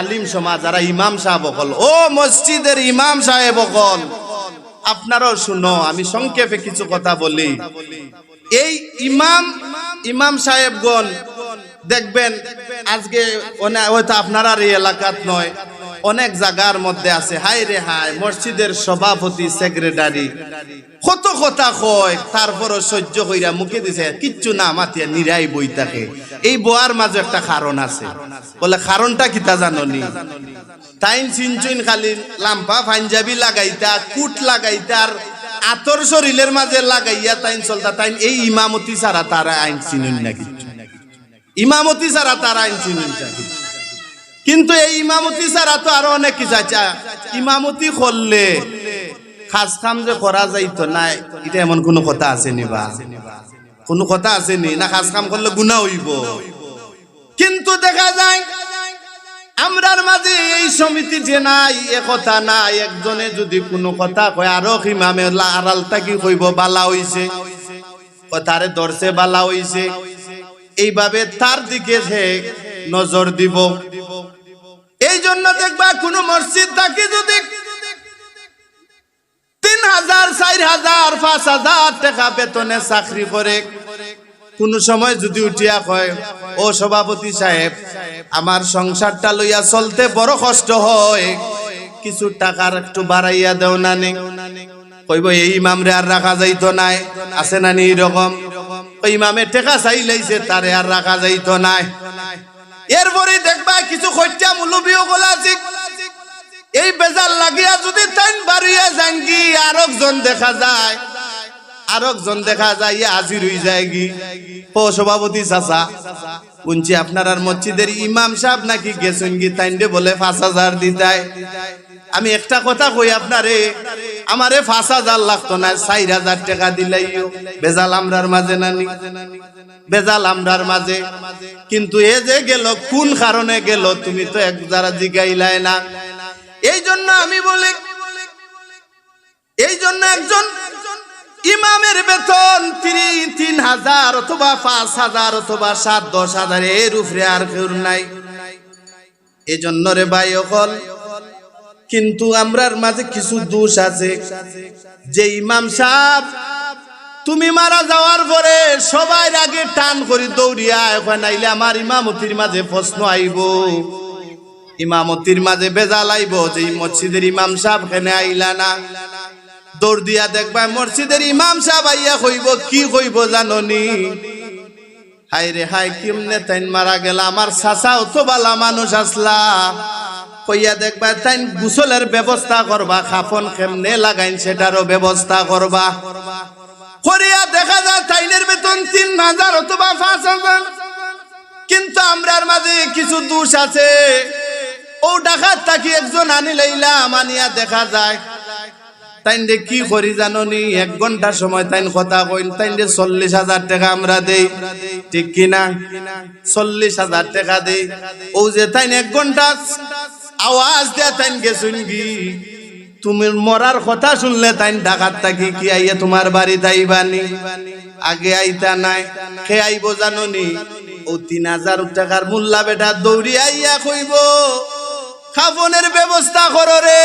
আলিম সমাজ, যারা ইমাম সাহেব বকল, ও মসজিদের ইমাম সাহেব বকল, আপনারাও শুনো, আমি সংক্ষেপে কিছু কথা বলি। এই ইমাম ইমাম সাহেবগণ, দেখবেন, আজকে হয়তো আপনারা এই এলাকাত নয় অনেক জায়গার মধ্যে আছে। হাই রে হাই মসজিদের সভাপতি, সেক্রেটারি। কত কথা কয়, তারপরও সহ্য কইরা মুখে দিছে, কিচ্ছু না মাতিয়া নিরাই বই থাকে। এই বয়ার মাঝে একটা কারণ আছে। বলে, কারণটা কিতা জাননি তাইন চিনচুন খালি লাম্পা পাঞ্জাবি লাগাইতা, কুট লাগাইতার আতর শরীরের মাঝে লাগাইয়া টাইম চলতা। টাইম এই ইমামতি ছাড়া তারা আইন চিনুন না কিচ্ছু। ইমামতি ছাড়া তারা আইন চিনুন না। কিন্তু এই ইমামতি ছাড়া তো আরও অনেক কিছু আছে। ইমামতি করলে খাস কাম যে করা যাইতো না, এটা এমন কোনো কথা আছে নি বা? কোনো কথা আছে নি না খাস কাম করলে গুণা হইব। কিন্তু দেখা যায়, আমরার মাঝে এই সমিতি যে নাই, এ কথা নাই, একজনে যদি কোনো কথা কয়, আরও ইমামে আড়াল থাকি কইব? বালা হইছে। কথারে ধরছে, বালা হইছে। এইভাবে তার দিকে সে নজর দিব। জন্য দেখবা কোনো মসজিদ থাকি যদি তিন হাজার, চার হাজার, পাঁচ হাজার টাকা বেতনে চাকরি করে। কোন সময় যদি উঠিয়া কয়, ও সভাপতি সাহেব, আমার সংসারটা লইয়া চলতে বড় কষ্ট হয়। কিছু টাকার একটু বাড়াইয়া দেও না কইব, এই ইমামরে আর রাখা যাইতো নাই। আছে না নি? এরকম। ওই ইমামে টেকা চাই লাইছে, তারে আর রাখা যাইতো নাই। এরপরে দেখবা কিছু খরচা মুলবিও গলা এই বেজাল লাগিয়া যদি তাইন বাড়িয়া জাঙ্গি আর একজন দেখা যায়। আর একজন দেখা যায় হাজির হয়ে যায় ও সভাপতি চাচা, শুনছি আপনার আর মসজিদের ইমাম সাহেব নাকি গেছেন কি তাইন্ডে বলে পাঁচ হাজার দিতায়। আমি একটা কথা কই আপনারে আমারে পাঁচ হাজার লাগতো না, চার হাজার টাকা দিলাইও বেজাল আমরার মাঝে নানি বেজাল আমরার মাঝে। কিন্তু এ যে গেল, কোন কারণে গেল, তুমি তো এক যারা জিগাইলাই না। এই জন্য আমি বলি, এই জন্য একজন ইমামের বেতন তিন হাজার অথবা পাঁচ হাজার অথবা সাত, দশ হাজার, এর উপরে আর কেউ নাই। এই জন্য রে ভাই অকল কিন্তু আমরার মাঝে কিছু দোষ আছে। যে ইমাম সাহেব, তুমি মারা যাওয়ার পরে সবাই আগে টান করি দৌড়িয়া এখন আইলে আমার ইমামতির মাঝে প্রশ্ন আইব। ইমামতির মাঝে বেজাল আইব যে মসজিদের ইমাম সাহেব কেনে আইলা না। দৌড় দিয়া দেখবা মসজিদের ইমাম সাহেব আইয়া কইব, কি কইব জাননি? হাই রে হাই কেমনে তাইন মারা গেল? আমার চাচা তো বালা মানুষ আসলা। কইয়া দেখবা, তাইন গুসলের ব্যবস্থা করবা, খাফন কেমনে লাগাইন সেটারও ব্যবস্থা করবা। করিয়া দেখা যায়, তাইনের বেতন তিন হাজার অথবা পাঁচ হাজার। কিন্তু আমরার মাঝে কিছু দোষ আছে। ও ডাকাত তাকি একজন আনি লইলাম আনিয়া দেখা যায়। তাইন কি করি জাননি এক ঘণ্টার সময় তাইন কথা কইন, তাইন চল্লিশ হাজার টাকা আমরা দেই। ঠিক কিনা? চল্লিশ হাজার টাকা দেই। ও যে তাইন এক ঘণ্টা আওয়াজ দিয়া তাইন গে শুনবি। তুমি মরার কথা শুনলে তাইন ডাকাত থাকি, কি আইয়া তোমার বাড়ি তাইবানি আগে আইতা নাই খে আইব জাননি? ও তিন হাজার টাকার মূল্যা বেটা দৌড়ি আইয়া কইব, খাবনের ব্যবস্থা করো রে।